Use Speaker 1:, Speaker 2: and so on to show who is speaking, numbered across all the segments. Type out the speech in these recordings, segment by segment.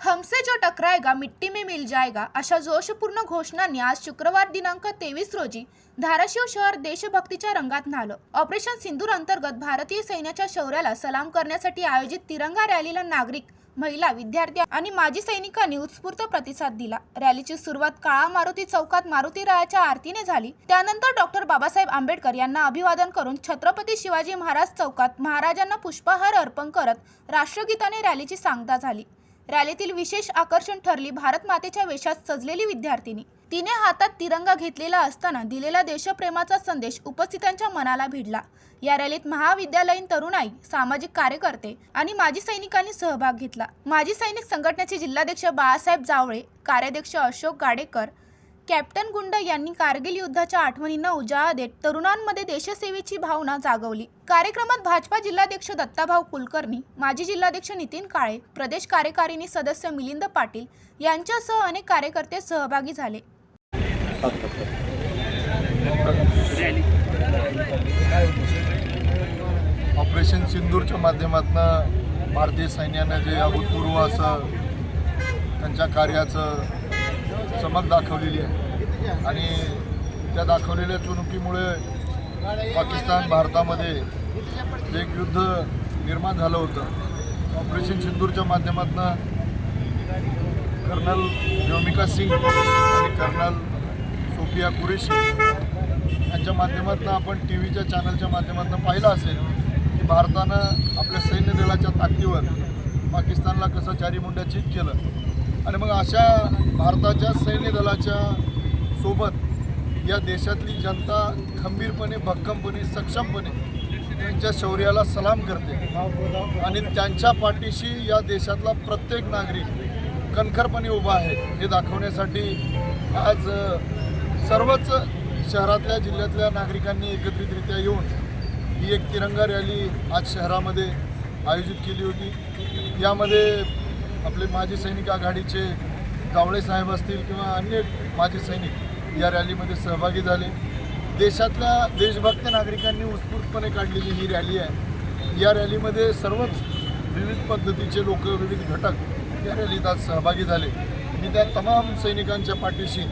Speaker 1: हमसे जो टकराएगा मिट्टी में मिल जाएगा अशा जोशपूर्ण घोषणांनी आज शुक्रवार दिनांक तेवीस रोजी धाराशिव शहर देशभक्तीच्या रंगात न्हालं. ऑपरेशन सिंदूर अंतर्गत भारतीय सैन्याच्या शौर्याला सलाम करण्यासाठी आयोजित तिरंगा रॅलीला नागरिक महिला विद्यार्थी आणि माजी सैनिकांनी उत्स्फूर्त प्रतिसाद दिला. रॅलीची सुरुवात काळा मारुती चौकात मारुती रायाच्या आरतीने झाली. त्यानंतर डॉक्टर बाबासाहेब आंबेडकर यांना अभिवादन करून छत्रपती शिवाजी महाराज चौकात महाराजांना पुष्पहार अर्पण करत राष्ट्रगीताने रॅलीची सांगता झाली. रॅलीतील विशेष आकर्षण ठरली भारत मातेच्या वेशात सजलेली विद्यार्थिनी. तिने हातात तिरंगा घेतलेला असताना दिलेला देशप्रेमाचा संदेश उपस्थितांच्या मनाला भिडला. या रॅलीत महाविद्यालयीन तरुणाई सामाजिक कार्यकर्ते आणि माजी सैनिकांनी सहभाग घेतला. माजी सैनिक संघटनेचे जिल्हाध्यक्ष बाळासाहेब जावळे कार्याध्यक्ष अशोक गाडेकर कॅप्टन गुंड यांनी कारगिल युद्धाच्या आठवणींना उजाळा देत तरुणांमध्ये देशसेवेची भावना जागवली. कार्यक्रमात भाजपा जिल्हाध्यक्ष दत्ताभाऊ कुलकर्णी माजी जिल्हाध्यक्ष नितीन काळे प्रदेश कार्यकारिणी सदस्य मिलिंद पाटील यांच्यासह अनेक कार्यकर्ते सहभागी झाले.
Speaker 2: ऑपरेशन सिंदूरच्या माध्यमातून भारतीय सैन्यानं जे अभूतपूर्व असं त्यांच्या कार्याचं चमक दाखवलेली आहे. आणि त्या दाखवलेल्या चुणुकीमुळे पाकिस्तान भारतामध्ये एक युद्ध निर्माण झालं होतं. ऑपरेशन सिंदूरच्या माध्यमातून कर्नल व्योमिका सिंग आणि कर्नल सोफिया कुरेशी यांच्या माध्यमातून आपण टी व्हीच्या चॅनलच्या माध्यमातून पाहिलं असेल की भारतानं आपल्या सैन्य दलाच्या ताकदीवर पाकिस्तानला कसं चारी मुंड्या चीत केलं. आणि मग अशा भारताच्या सैन्य दलाच्या सोबत या देशातली जनता खंबीरपणे भक्कमपणे सक्षमपणे त्यांच्या शौर्याला सलाम करते. आणि त्यांच्या पाठीशी या देशातला प्रत्येक नागरिक कणखरपणे उभा आहे हे दाखवण्यासाठी आज सर्वच शहरातल्या जिल्ह्यातल्या नागरिकांनी एकत्रितरित्या येऊन ही एक तिरंगा रॅली आज शहरामध्ये आयोजित केली होती. यामध्ये आपले माजी सैनिक आघाडीचे कावळे साहेब असतील किंवा अन्य माजी सैनिक या रॅलीमध्ये सहभागी झाले. देशातल्या देशभक्त नागरिकांनी उत्स्फूर्तपणे काढलेली ही रॅली आहे. या रॅलीमध्ये सर्वच विविध पद्धतीचे लोक विविध घटक या रॅलीत आज सहभागी झाले. मी त्या तमाम सैनिकांच्या पाठीशी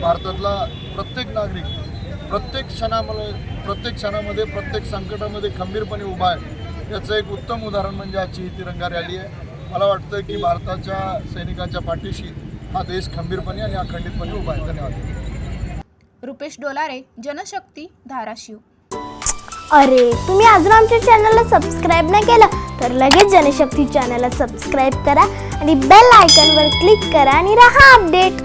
Speaker 2: भारतातला प्रत्येक नागरिक प्रत्येक क्षणामध्ये प्रत्येक क्षणामध्ये प्रत्येक संकटामध्ये खंबीरपणे उभा आहे. याचं एक उत्तम उदाहरण म्हणजे आजची ही तिरंगा रॅली आहे. मला वाटतं की भारताच्या सैनिकांच्या पाठीशी हा देश खंबीरपणे आणि अखंडितपणे उभा आहे. धन्यवाद.
Speaker 1: रुपेश डोलारे जनशक्ती धाराशिव.
Speaker 3: अरे तुम्ही अजून आमच्या चॅनलला सबस्क्राईब नाही केलं तर लगेच जनशक्ती चॅनलला सबस्क्राईब करा आणि बेल आयकॉनवर क्लिक करा आणि राहा अपडेट